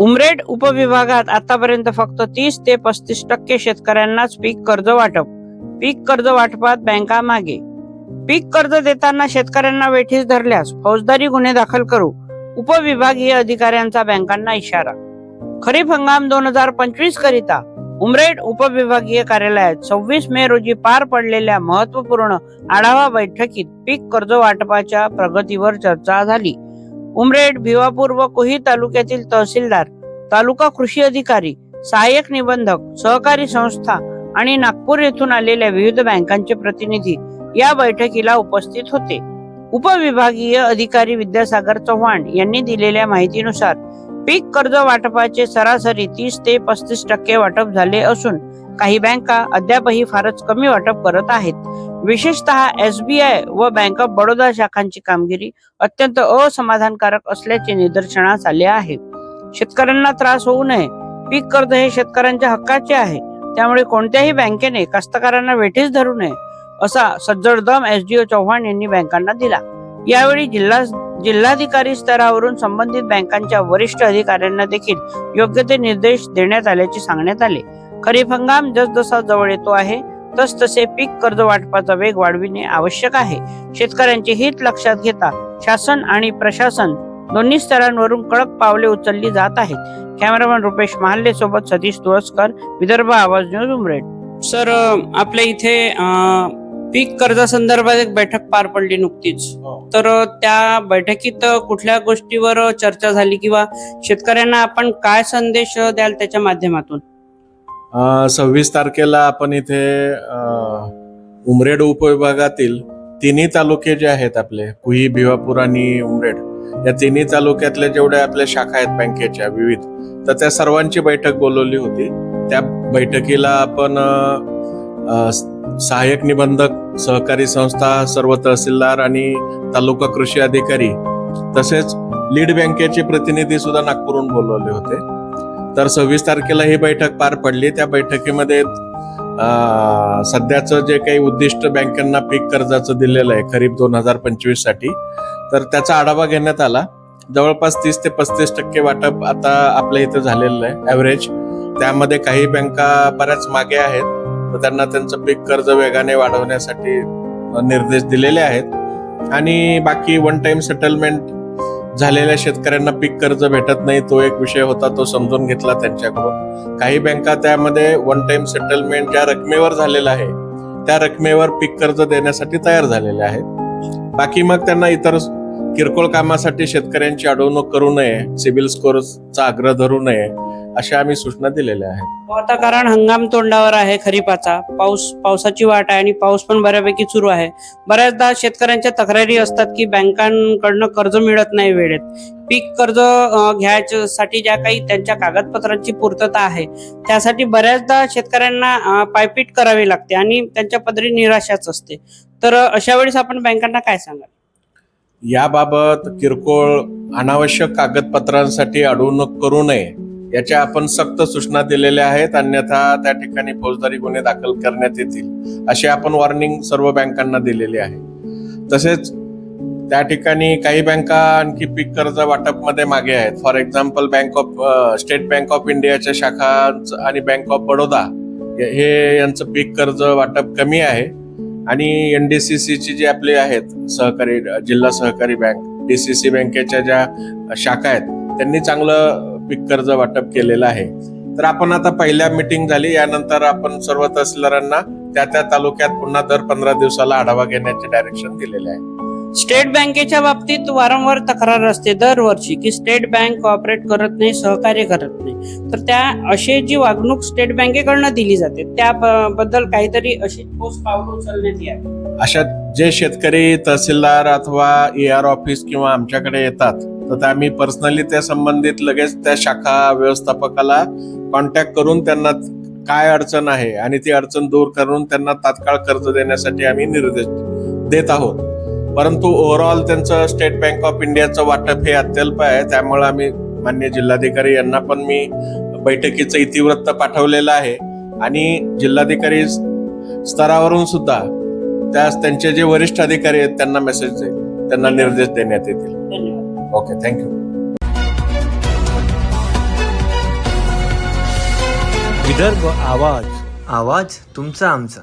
उमरेड उपविभागात आतापर्यंत फक्त तीस ते पस्तीस टक्के शेतकऱ्यांनाच पीक कर्ज वाटप. पीक कर्ज वाटपात बँका मागे. पीक कर्ज देताना शेतकऱ्यांना वेठीस धरल्यास फौजदारी गुन्हे दाखल करू. उपविभागीय अधिकाऱ्यांचा बँकांना इशारा. खरीप हंगाम दोन हजार पंचवीस करिता उमरेड उपविभागीय कार्यालयात सव्वीस मे रोजी पार पडलेल्या महत्त्वपूर्ण आढावा बैठकीत पीक कर्ज वाटपाच्या प्रगतीवर चर्चा झाली. उमरेड भिवापूर व कोही तालुक्यातील तहसीलदार तालुका कृषी अधिकारी सहाय्यक निबंधक सहकारी संस्था आणि नागपूर येथून आलेल्या विविध बँकांचे प्रतिनिधी या बैठकीला उपस्थित होते. उपविभागीय अधिकारी विद्यासागर चव्हाण यांनी दिलेल्या माहितीनुसार पीक कर्ज वाटपाचे सरासरी तीस ते पस्तीस टक्के वाटप झाले असून काही बँका अद्यापही फारच कमी वाटप करत आहेत. विशेषतः एसबीआय व बँक ऑफ बडोदा शाखांची कामगिरी अत्यंत असमाधानकारक असल्याचे निदर्शनास आले आहे. शेतकऱ्यांना त्रास होऊ नये. पीक कर्ज हे शेतकऱ्यांच्या हक्काचे आहे. त्यामुळे कोणत्याही बँकेने कास्तकारांना वेठीस धरू नये असा सज्जड दम एसडीओ चव्हाण यांनी बँकांना दिला. यावेळी जिल्हा जिल्हाधिकारी स्तरावरून संबंधित बँकांच्या वरिष्ठ अधिकाऱ्यांना देखील योग्य ते निर्देश देण्यात आल्याचे सांगण्यात आले. खरीप हंगाम जसजसा जवळ येतो आहे तस तसे पीक कर्ज वाटपाचा वेग वाढविणे आवश्यक आहे. शेतकऱ्यांचे हित लक्षात घेता शासन आणि प्रशासन दोन्ही स्तरांवरून कडक पावले उचलली जात आहेत. कॅमेरामॅन रुपेश महाल्ले सोबत सतीश तुळसकर विदर्भ आवाज न्यूज उमरेड. सर आपल्या इथे पीक कर्जासंदर्भात एक बैठक पार पडली नुकतीच. तर त्या बैठकीत कुठल्या गोष्टीवर चर्चा झाली किंवा शेतकऱ्यांना आपण काय संदेश द्याल त्याच्या माध्यमातून? सव्वीस तारखेला आपण इथे उमरेड उपविभागातील तिन्ही तालुके जे आहेत आपले कुही भिवापूर आणि उमरेड या तिन्ही तालुक्यातल्या जेवढ्या आपल्या शाखा आहेत बँकेच्या विविध तर त्या सर्वांची बैठक बोलवली होती. त्या बैठकीला आपण सहाय्यक निबंधक सहकारी संस्था सर्व तहसीलदार आणि तालुका कृषी अधिकारी तसेच लीड बँकेचे प्रतिनिधी सुद्धा नागपूरहून बोलवले होते. तर सव्वीस तारखेला ही बैठक पार पडली. त्या बैठकीमध्ये सध्याचं जे काही उद्दिष्ट बँकांना पीक कर्जाचं दिलेलं आहे खरीप दोन हजार पंचवीससाठी तर त्याचा आढावा घेण्यात आला. जवळपास तीस ते पस्तीस टक्के वाटप आता आपल्या इथं झालेलं आहे ॲव्हरेज त्यामध्ये काही बँका बऱ्याच मागे आहेत तर त्यांना त्यांचं पीक कर्ज वेगाने वाढवण्यासाठी निर्देश दिलेले आहेत. आणि बाकी वन टाइम सेटलमेंट झालेल्या शेतकऱ्यांना पीक कर्ज भेटत नाही तो एक विषय होता तो समजून घेतला त्यांच्याकडून. काही बँका त्यामध्ये वन टाइम सेटलमेंट ज्या रकमेवर झालेला आहे त्या रकमेवर पीक कर्ज देण्यासाठी तयार झालेले आहेत. बाकी मग त्यांना इतर किरकोळ कामासाठी शेतकऱ्यांची अडवणूक करू नये सिबिल स्कोअरचा आग्रह धरू नये अशा आम्ही सूचना दिलेल्या आहेत. आता कारण हंगाम तोंडावर आहे खरीपाचा. पाऊस पावसाची वाट आहे आणि पाऊस पण बऱ्यापैकी सुरू आहे. बऱ्याचदा शेतकऱ्यांच्या तक्रारी असतात की बँकांकडनं कर्ज मिळत नाही वेळेत. पीक कर्ज घ्यायच्यासाठी ज्या काही त्यांच्या कागदपत्रांची पूर्तता आहे त्यासाठी बऱ्याचदा शेतकऱ्यांना पायपीट करावी लागते आणि त्यांच्या पदरी निराशाच असते. तर अशा वेळेस आपण बँकांना काय सांगाल? याबाबत किरकोळ अनावश्यक कागदपत्रांसाठी अडवणूक करू नये याच्या आपण सक्त सूचना दिलेल्या आहेत अन्यथा त्या ठिकाणी फौजदारी गुन्हे दाखल करण्यात येतील अशी आपण वॉर्निंग सर्व बँकांना दिलेली आहे. तसेच त्या ठिकाणी काही बँका आणखी पीक कर्ज वाटपमध्ये मागे आहेत. For example bank of State Bank of इंडियाच्या शाखा आणि बँक ऑफ बडोदा हे- हे यांचं पीक कर्ज वाटप कमी आहे. आणि एन डी सी ची जी आपली आहेत सहकारी जिल्हा सहकारी बँक डी सी सी बँकेच्या ज्या शाखा आहेत त्यांनी चांगलं पीक कर्ज वाटप केलेलं आहे. तर आपण आता पहिल्या मिटिंग झाली यानंतर आपण सर्व तहसीलदारांना त्या त्या तालुक्यात पुन्हा दर पंधरा दिवसाला आढावा घेण्याचे डायरेक्शन दिलेले आहे. स्टेट बँकेच्या बाबतीत वारंवार तक्रार असते दरवर्षी की स्टेट बँक कॉपरेट करत नाही सहकार्य करत नाही. तर त्या अशी जी वागणूक स्टेट बँकेकडनं दिली जाते त्याबद्दल काहीतरी अशी ठोस पावलं उचलण्यात यावी अशा जे शेतकरी तहसीलदार अथवा ए आर ऑफिस किंवा आमच्याकडे येतात तर त्या आम्ही पर्सनली त्या संबंधित लगेच त्या शाखा व्यवस्थापकाला कॉन्टॅक्ट करून त्यांना काय अडचण आहे आणि ती अडचण दूर करून त्यांना तात्काळ कर्ज देण्यासाठी आम्ही निर्देश देत आहोत. परंतु ओव्हरऑल त्यांचं स्टेट बँक ऑफ इंडियाचं वाटप हे अत्यल्प आहे. त्यामुळे आम्ही मान्य जिल्हाधिकारी यांना पण मी बैठकीचं इतिवृत्त पाठवलेलं आहे. आणि जिल्हाधिकारी स्तरावरून सुद्धा त्या त्यांचे जे वरिष्ठ अधिकारी आहेत त्यांना मेसेज त्यांना निर्देश देण्यात येतील. धन्यवाद. ओके थँक्यू विदर्भ आवाज आवाज तुमचा आमचा.